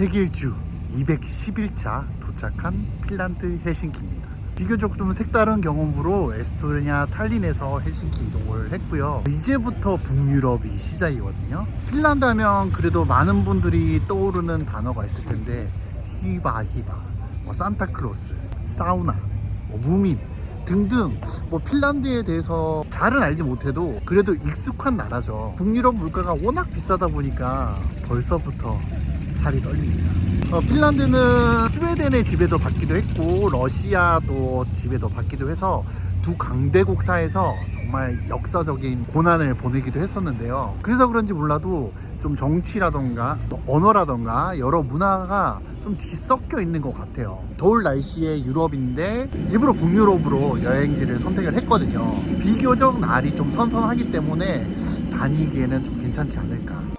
세계 일주 211차 도착한 핀란드 헬싱키입니다. 비교적 좀 색다른 경험으로 에스토니아 탈린에서 헬싱키 이동을 했고요. 이제부터 북유럽이 시작이거든요. 핀란드 하면 그래도 많은 분들이 떠오르는 단어가 있을 텐데 히바 히바, 뭐 산타클로스, 사우나, 뭐 무민 등등 뭐 핀란드에 대해서 잘은 알지 못해도 그래도 익숙한 나라죠. 북유럽 물가가 워낙 비싸다 보니까 벌써부터 살이 떨립니다. 어, 핀란드는 스웨덴의 지배도 받기도 했고 러시아도 지배도 받기도 해서 두 강대국 사이에서 정말 역사적인 고난을 보내기도 했었는데요. 그래서 그런지 몰라도 좀 정치라던가 또 언어라던가 여러 문화가 좀 뒤섞여 있는 것 같아요. 더울 날씨의 유럽인데 일부러 북유럽으로 여행지를 선택을 했거든요. 비교적 날이 좀 선선하기 때문에 다니기에는 좀 괜찮지 않을까.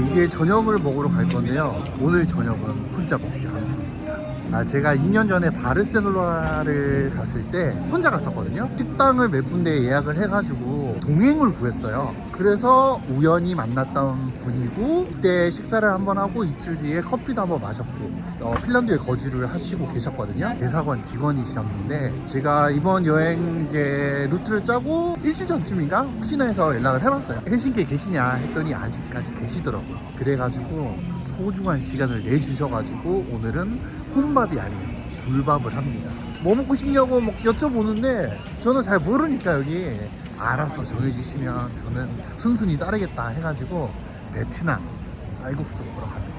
이제 저녁을 먹으러 갈 건데요. 오늘 저녁은 혼자 먹지 않습니다. 아, 제가 2년 전에 바르셀로나를 갔을 때 혼자 갔었거든요. 식당을 몇 군데 예약을 해가지고 동행을 구했어요. 그래서 우연히 만났던 분이고 그때 식사를 한번 하고 이틀 뒤에 커피도 한번 마셨고 어, 핀란드에 거주를 하시고 계셨거든요. 대사관 직원이셨는데 제가 이번 여행 이제 루트를 짜고 일주일 전쯤인가 혹시나 해서 연락을 해봤어요. 헬싱키에 계시냐 했더니 아직까지 계시더라고요. 그래가지고 소중한 시간을 내주셔가지고 오늘은 혼밥이 아닌 불밥을 합니다. 뭐 먹고 싶냐고 막 여쭤보는데 저는 잘 모르니까 여기 알아서 정해주시면 저는 순순히 따르겠다 해가지고 베트남 쌀국수 먹으러 갑니다.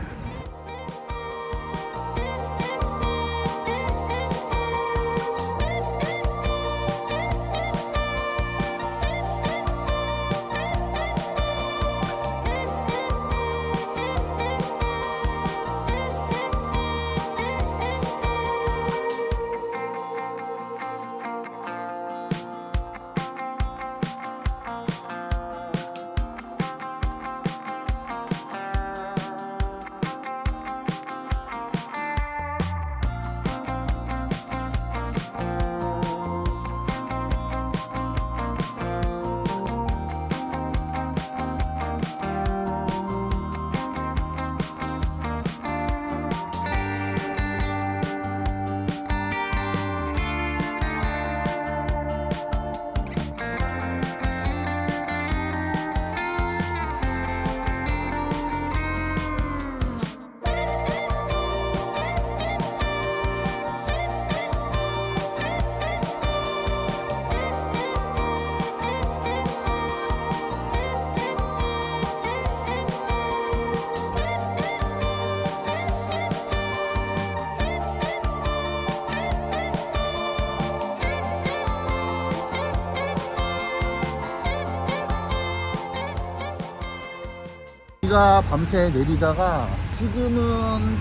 비가 밤새 내리다가 지금은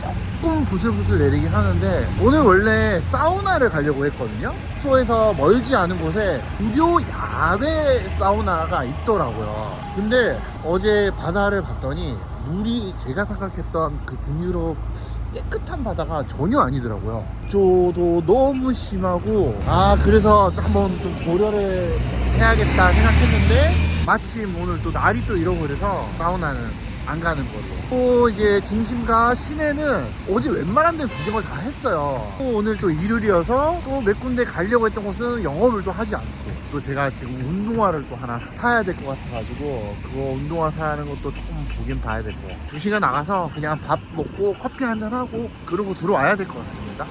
조금 부슬부슬 내리긴 하는데 오늘 원래 사우나를 가려고 했거든요. 숙소에서 멀지 않은 곳에 무료 야외 사우나가 있더라고요. 근데 어제 바다를 봤더니 물이 제가 생각했던 그 북유럽 깨끗한 바다가 전혀 아니더라고요. 조도 너무 심하고 아 그래서 한번 좀 고려를 해야겠다 생각했는데 마침 오늘 또 날이 또 이러고 그래서 사우나는 안 가는 걸로. 또 이제 중심가 시내는 어제 웬만한 데 구경을 다 했어요. 또 오늘 또 일요일이어서 또 몇 군데 가려고 했던 곳은 영업을 또 하지 않고. 또 제가 지금 운동화를 또 하나 사야 될 것 같아가지고 그거 운동화 사는 것도 조금 보긴 봐야 될 거예요. 두 시간 나가서 그냥 밥 먹고 커피 한잔 하고 그러고 들어와야 될 것 같습니다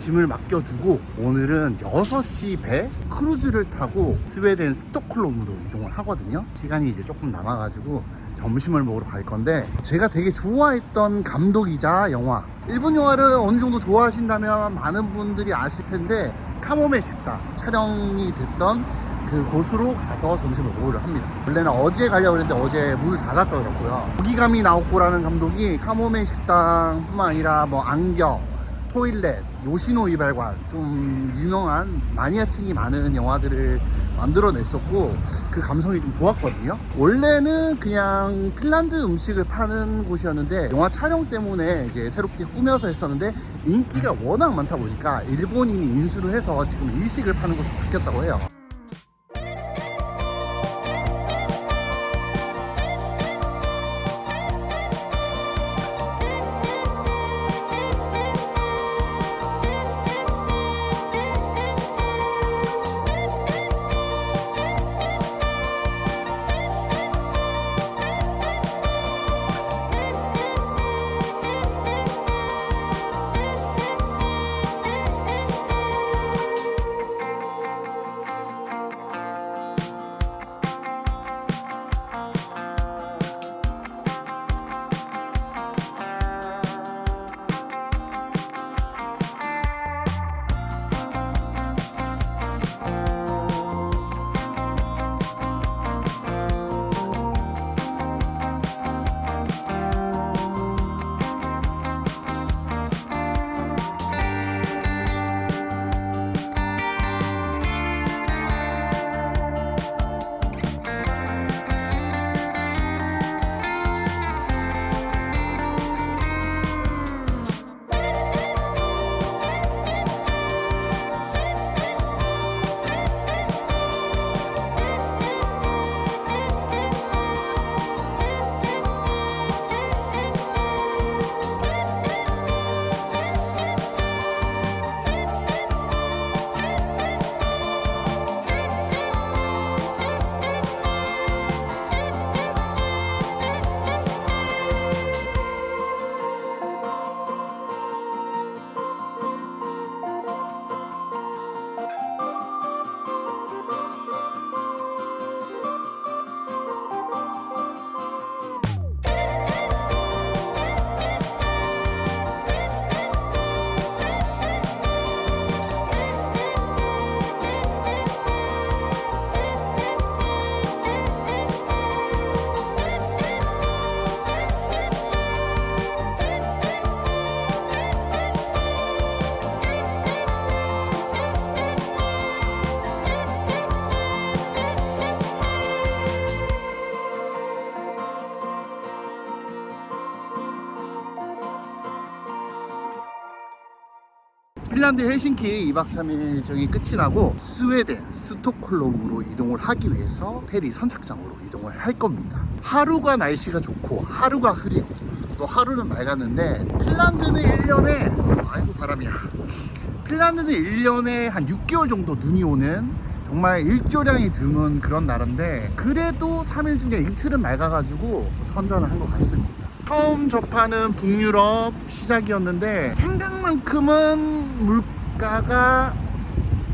짐을 맡겨두고 오늘은 6시 배 크루즈를 타고 스웨덴 스톡홀름으로 이동을 하거든요. 시간이 이제 조금 남아가지고 점심을 먹으러 갈 건데 제가 되게 좋아했던 감독이자 영화 일본 영화를 어느 정도 좋아하신다면 많은 분들이 아실 텐데 카모메 식당 촬영이 됐던 그 곳으로 가서 점심을 먹으려 합니다. 원래는 어제 가려고 했는데 어제 문을 닫았더라고요. 무기감이 나오코라는 감독이 카모메 식당뿐만 아니라 뭐 안경, 토일렛, 요시노 이발관 좀 유명한 마니아층이 많은 영화들을 만들어냈었고 그 감성이 좀 좋았거든요. 원래는 그냥 핀란드 음식을 파는 곳이었는데 영화 촬영 때문에 이제 새롭게 꾸며서 했었는데 인기가 워낙 많다 보니까 일본인이 인수를 해서 지금 일식을 파는 곳으로 바뀌었다고 해요. 핀란드 헬싱키 2박 3일 일정이 끝이 나고 스웨덴 스톡홀름으로 이동을 하기 위해서 페리 선착장으로 이동을 할 겁니다. 하루가 날씨가 좋고 하루가 흐리고 또 하루는 맑았는데 핀란드는 1년에 아이고 바람이야. 핀란드는 1년에 한 6개월 정도 눈이 오는 정말 일조량이 드문 그런 나라인데 그래도 3일 중에 이틀은 맑아가지고 선전을 한 것 같습니다. 처음 접하는 북유럽 시작이었는데 생각만큼은 물가가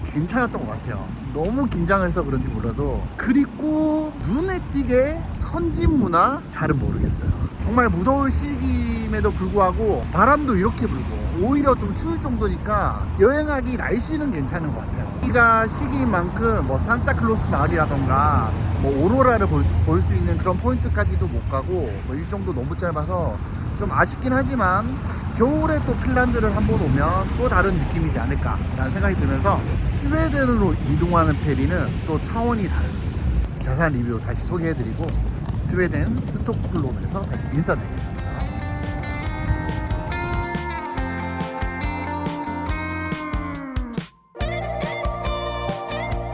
괜찮았던 것 같아요. 너무 긴장을 해서 그런지 몰라도 그리고 눈에 띄게 선진 문화 잘은 모르겠어요. 정말 무더울 시기임에도 불구하고 바람도 이렇게 불고 오히려 좀 추울 정도니까 여행하기 날씨는 괜찮은 것 같아요. 여기가 시기인 만큼 뭐 산타클로스 마을이라던가 뭐 오로라를 볼 수 있는 그런 포인트까지도 못 가고 뭐 일정도 너무 짧아서 좀 아쉽긴 하지만 겨울에 또 핀란드를 한번 오면 또 다른 느낌이지 않을까라는 생각이 들면서 스웨덴으로 이동하는 페리는 또 차원이 다릅니다. 자세한 리뷰 다시 소개해드리고 스웨덴 스톡홀름에서 다시 인사드리겠습니다.